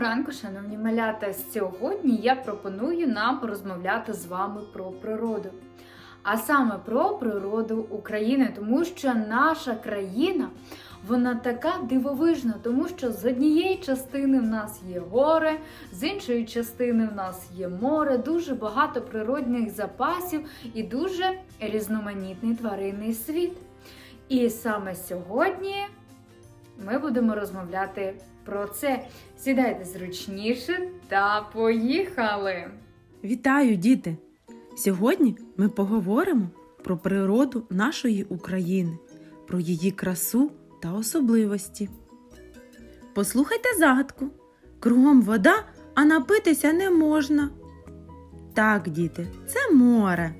ранку, шановні малята. Сьогодні я пропоную нам порозмовляти з вами про природу. А саме про природу України, тому що наша країна вона така дивовижна, тому що з однієї частини в нас є гори, з іншої частини в нас є море, дуже багато природних запасів і дуже різноманітний тваринний світ. І саме сьогодні ми будемо розмовляти про це. Сідайте зручніше та поїхали! Вітаю, діти! Сьогодні ми поговоримо про природу нашої України, про її красу та особливості. Послухайте загадку. Кругом вода, а напитися не можна. Так, діти, це море.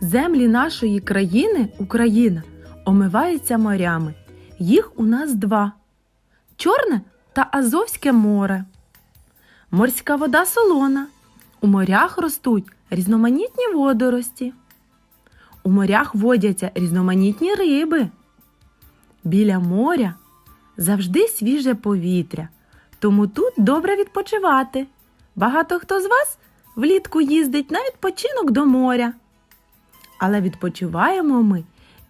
Землі нашої країни, Україна, омиваються морями. Їх у нас два: Чорне та Азовське море. Морська вода солона. У морях ростуть різноманітні водорості. У морях водяться різноманітні риби. Біля моря завжди свіже повітря, тому тут добре відпочивати. Багато хто з вас влітку їздить на відпочинок до моря. Але відпочиваємо ми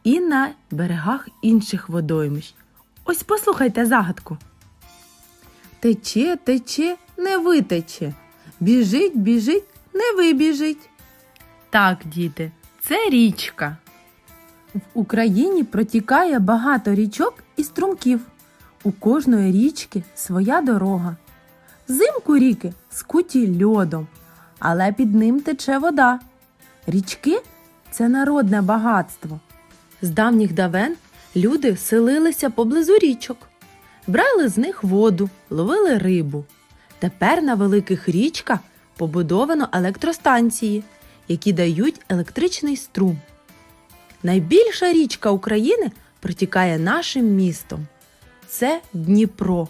і на берегах інших водоймищ. Ось послухайте загадку. Тече, тече, не витече. Біжить, біжить, не вибіжить. Так, діти, це річка. В Україні протікає багато річок і струмків. У кожної річки своя дорога. Взимку ріки скуті льодом, але під ним тече вода. Річки це народне багатство. З давніх давен люди селилися поблизу річок, брали з них воду, ловили рибу. Тепер на великих річках побудовано електростанції, які дають електричний струм. Найбільша річка України протікає нашим містом. Це Дніпро.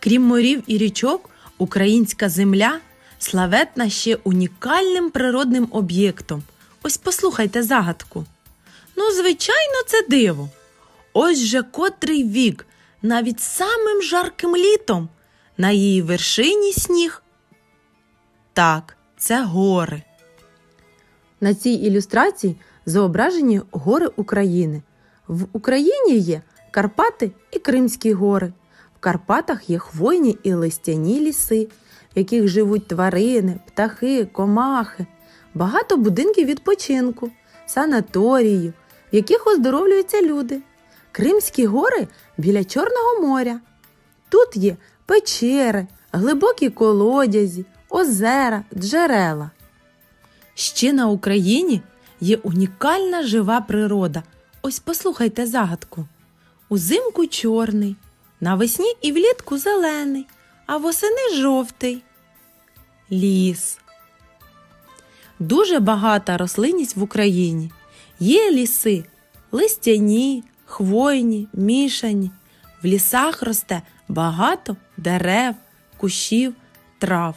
Крім морів і річок, українська земля славетна ще унікальним природним об'єктом. Ось послухайте загадку. Ну, звичайно, це диво. Ось же котрий вік, навіть самим жарким літом, на її вершині сніг. Так, це гори. На цій ілюстрації зображені гори України. В Україні є Карпати і Кримські гори. В Карпатах є хвойні і листяні ліси, в яких живуть тварини, птахи, комахи, багато будинків відпочинку, санаторіїв, яких оздоровлюються люди. Кримські гори біля Чорного моря. Тут є печери, глибокі колодязі, озера, джерела. Ще на Україні є унікальна жива природа. Ось послухайте загадку. Узимку чорний, навесні і влітку зелений, а восени жовтий. Ліс. Дуже багата рослинність в Україні. Є ліси листяні, хвойні, мішані. В лісах росте багато дерев, кущів, трав.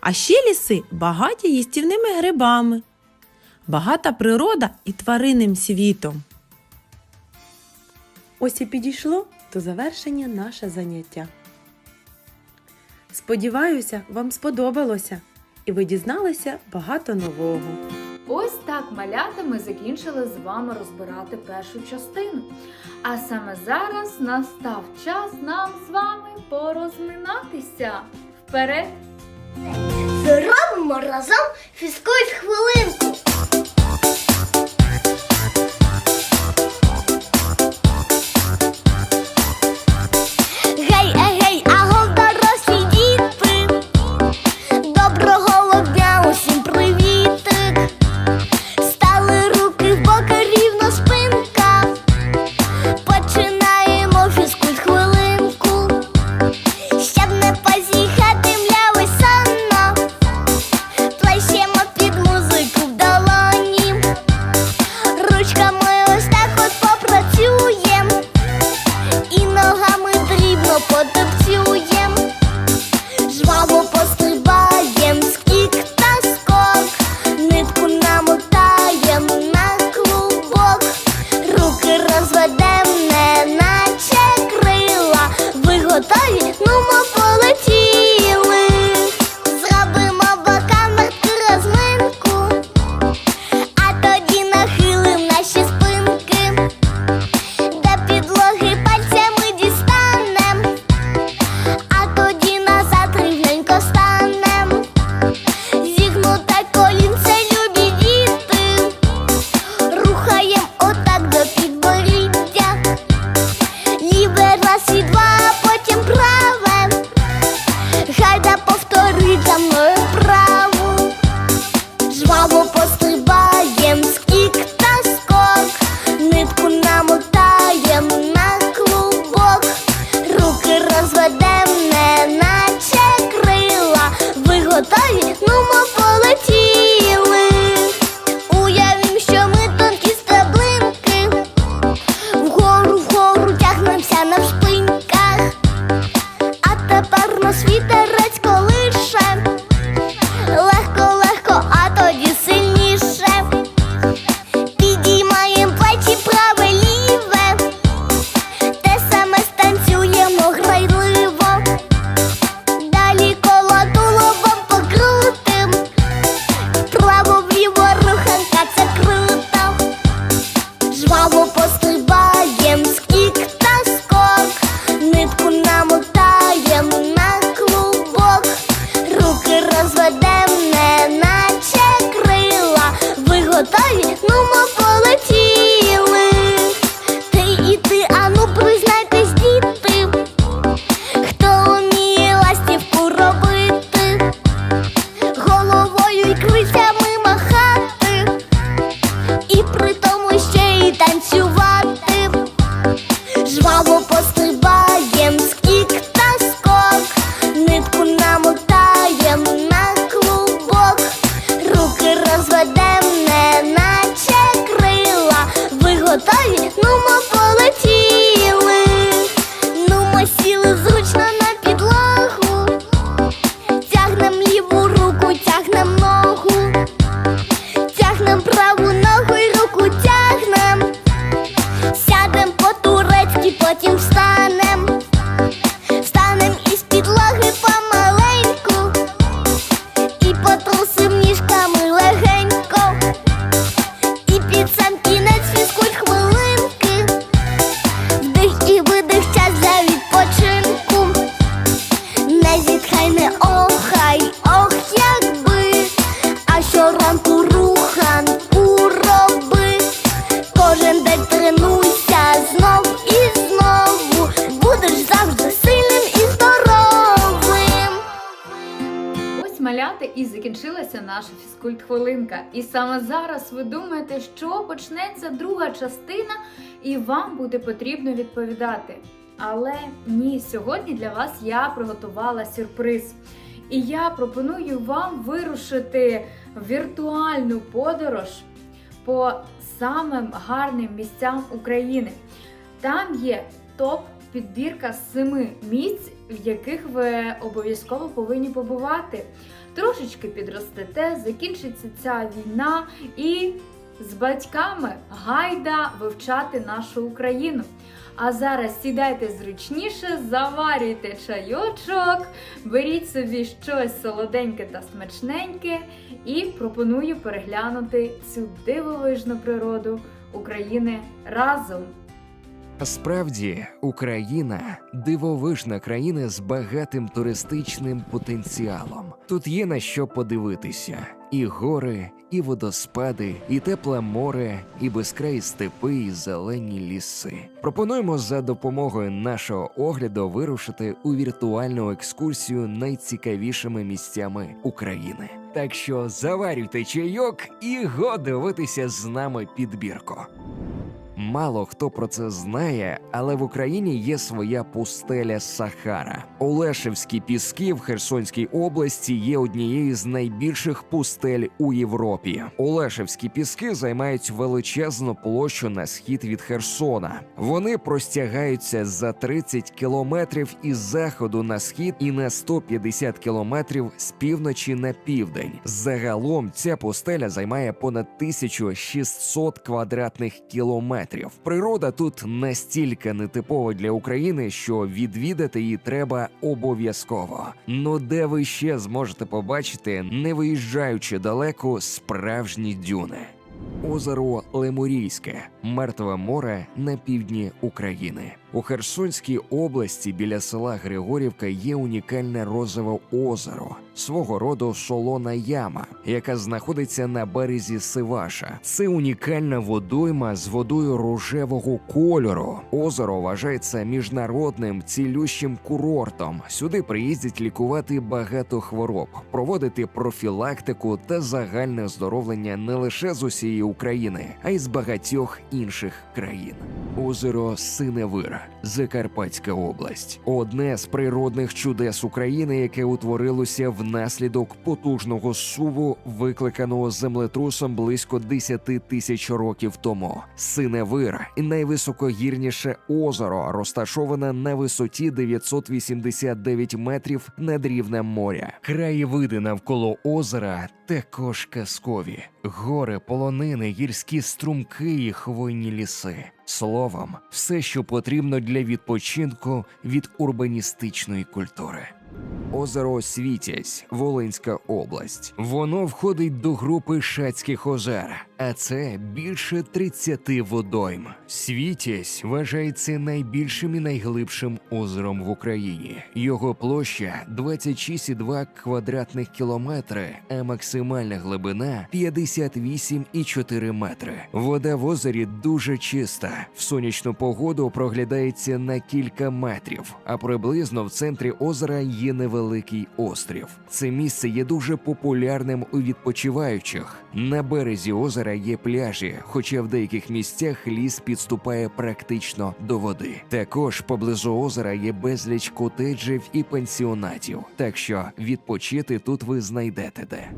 А ще ліси багаті їстівними грибами, багата природа і тваринним світом. Ось і підійшло до завершення наше заняття. Сподіваюся, вам сподобалося і ви дізналися багато нового. Так малята ми закінчили з вами розбирати першу частину. А саме зараз настав час нам з вами порозминатися. Вперед! Зробимо разом фізкульт хвилинку. Щоранку руханку роби. Кожен день тренуйся знов і знову. Будеш завжди сильним і здоровим. Ось маляти і закінчилася наша фізкульт-хвилинка. І саме зараз ви думаєте, що почнеться друга частина, і вам буде потрібно відповідати. Але ні, сьогодні для вас я приготувала сюрприз. І я пропоную вам вирушити віртуальну подорож по самим гарним місцям України. Там є топ підбірка з семи місць, в яких ви обов'язково повинні побувати. Трошечки підростете, закінчиться ця війна і з батьками гайда вивчати нашу Україну. А зараз сідайте зручніше, заварюйте чайочок, беріть собі щось солоденьке та смачненьке і пропоную переглянути цю дивовижну природу України разом. Справді, Україна дивовижна країна з багатим туристичним потенціалом. Тут є на що подивитися: і гори, і водоспади, і тепле море, і безкраї степи, і зелені ліси. Пропонуємо за допомогою нашого огляду вирушити у віртуальну екскурсію найцікавішими місцями України. Так що заварюйте чайок і го дивитися з нами підбірку. Мало хто про це знає, але в Україні є своя пустеля Сахара. Олешевські піски в Херсонській області є однією з найбільших пустель у Європі. Олешевські піски займають величезну площу на схід від Херсона. Вони простягаються за 30 кілометрів із заходу на схід і на 150 кілометрів з півночі на південь. Загалом ця пустеля займає понад 1600 квадратних кілометрів. Метрів. Природа тут настільки нетипова для України, що відвідати її треба обов'язково. Ну де ви ще зможете побачити, не виїжджаючи далеко, справжні дюни. Озеро Лемурійське, мертве море на півдні України. У Херсонській області біля села Григорівка є унікальне розове озеро, свого роду солона яма, яка знаходиться на березі Сиваша. Це унікальна водойма з водою рожевого кольору. Озеро вважається міжнародним цілющим курортом. Сюди приїздять лікувати багато хвороб, проводити профілактику та загальне оздоровлення не лише з усієї України, а й з багатьох інших країн. Озеро Синевир, Закарпатська область, одне з природних чудес України, яке утворилося внаслідок потужного суву, викликаного землетрусом близько 10 тисяч років тому. Синевир найвисокогірніше озеро, розташоване на висоті 989 метрів над рівнем моря. Краєвиди навколо озера також казкові: гори, полонини, гірські струмки і хвойні ліси. Словом, все, що потрібно для відпочинку від урбаністичної культури. Озеро Світязь, Волинська область. Воно входить до групи Шацьких озер, а це більше 30 водойм. Світязь вважається найбільшим і найглибшим озером в Україні. Його площа 26,2 квадратних кілометри, а максимальна глибина 58,4 метри. Вода в озері дуже чиста. В сонячну погоду проглядається на кілька метрів, а приблизно в центрі озера є невеликий острів. Це місце є дуже популярним у відпочиваючих. На березі озера є пляжі, хоча в деяких місцях ліс підступає практично до води. Також поблизу озера є безліч котеджів і пансіонатів, так що відпочити тут ви знайдете де.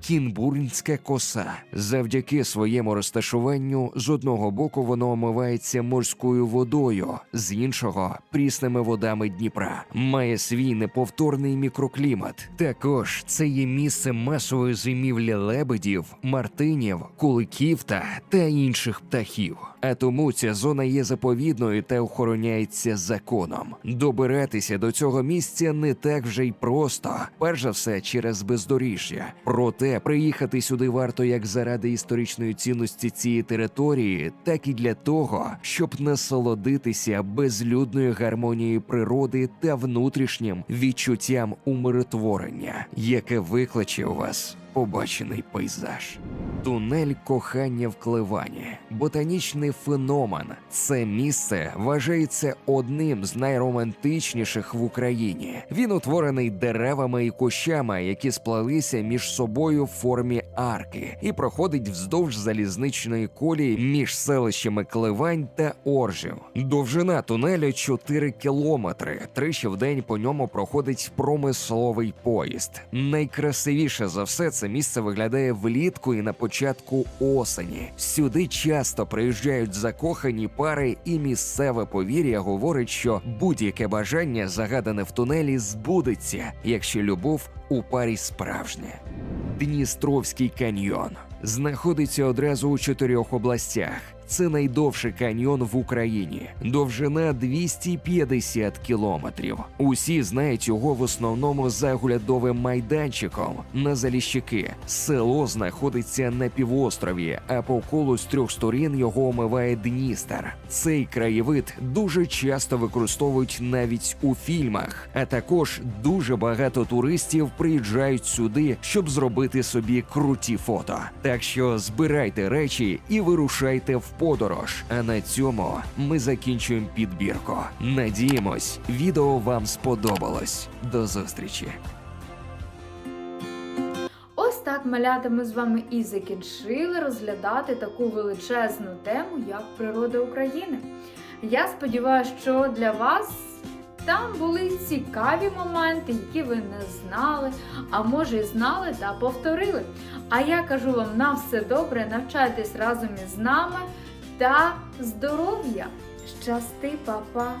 Кінбурнська коса. Завдяки своєму розташуванню з одного боку воно омивається морською водою, з іншого прісними водами Дніпра. Має свій неповторний мікроклімат. Також це є місце масової зимівлі лебедів, мартинів, куликів та, та інших птахів. А тому ця зона є заповідною та охороняється законом. Добиратися до цього місця не так вже й просто, перш за все через бездоріжжя. Проте приїхати сюди варто як заради історичної цінності цієї території, так і для того, щоб насолодитися безлюдною гармонією природи та внутрішнім відчуттям умиротворення, яке викличе у вас побачений пейзаж. Тунель кохання в Кливані ботанічний феномен. Це місце вважається одним з найромантичніших в Україні. Він утворений деревами і кущами, які сплелися між собою в формі арки, і проходить вздовж залізничної колії між селищами Кливань та Оржів. Довжина тунелю 4 кілометри. Тричі в день по ньому проходить промисловий поїзд. Найкрасивіше за все це місце виглядає влітку і на початку осені. Сюди часто приїжджають закохані пари, і місцеве повір'я говорить, що будь-яке бажання, загадане в тунелі, збудеться, якщо любов у парі справжня. Дністровський каньйон знаходиться одразу у чотирьох областях. Це найдовший каньйон в Україні. Довжина 250 кілометрів. Усі знають його в основному за оглядовим майданчиком на Заліщики. Село знаходиться на півострові, а по колу з трьох сторін його омиває Дністер. Цей краєвид дуже часто використовують навіть у фільмах, а також дуже багато туристів приїжджають сюди, щоб зробити собі круті фото. Так що збирайте речі і вирушайте в подорож. А на цьому ми закінчуємо підбірку. Надіємось, відео вам сподобалось. До зустрічі! Ось так, малята, ми з вами і закінчили розглядати таку величезну тему, як природа України. Я сподіваюся, що для вас там були цікаві моменти, які ви не знали, а може і знали та повторили. А я кажу вам на все добре, навчайтесь разом із нами та здоров'я! Щасти, папа!